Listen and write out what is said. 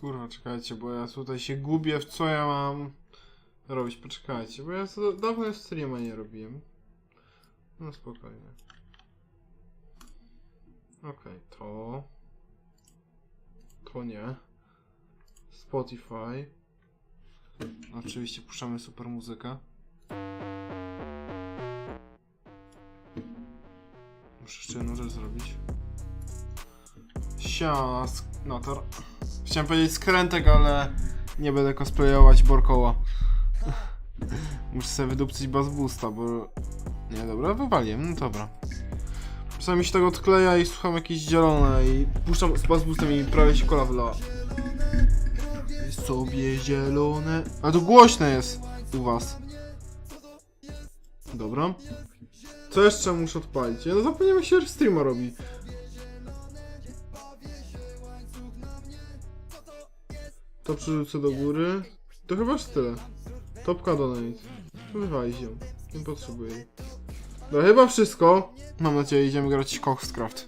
Kurwa, czekajcie, bo ja tutaj się gubię w co ja mam robić. Poczekajcie, bo ja dawno streama nie robiłem. No spokojnie. Okej, to... To nie. Spotify. Oczywiście puszczamy super muzykę. Muszę jeszcze jedną rzecz zrobić. Siema, Nator. Chciałem powiedzieć skrętek, ale nie będę cosplayować Borkoła. Muszę sobie wydupcyć Bass Boosta, bo... Nie, dobra, wywaliłem, no dobra. Czasami mi się tego odkleja i słucham jakieś zielone i puszczam z Boostem i prawie się kola wylała. Sobie zielone... A to głośne jest u was. Dobra. Co jeszcze muszę odpalić? Ja no zapomniałem jak się streama robi. To przerzucę do góry. To chyba już tyle. Topka donate. Wywalić ją. Nie potrzebuję. No chyba wszystko. Mam nadzieję, idziemy grać Coxcraft.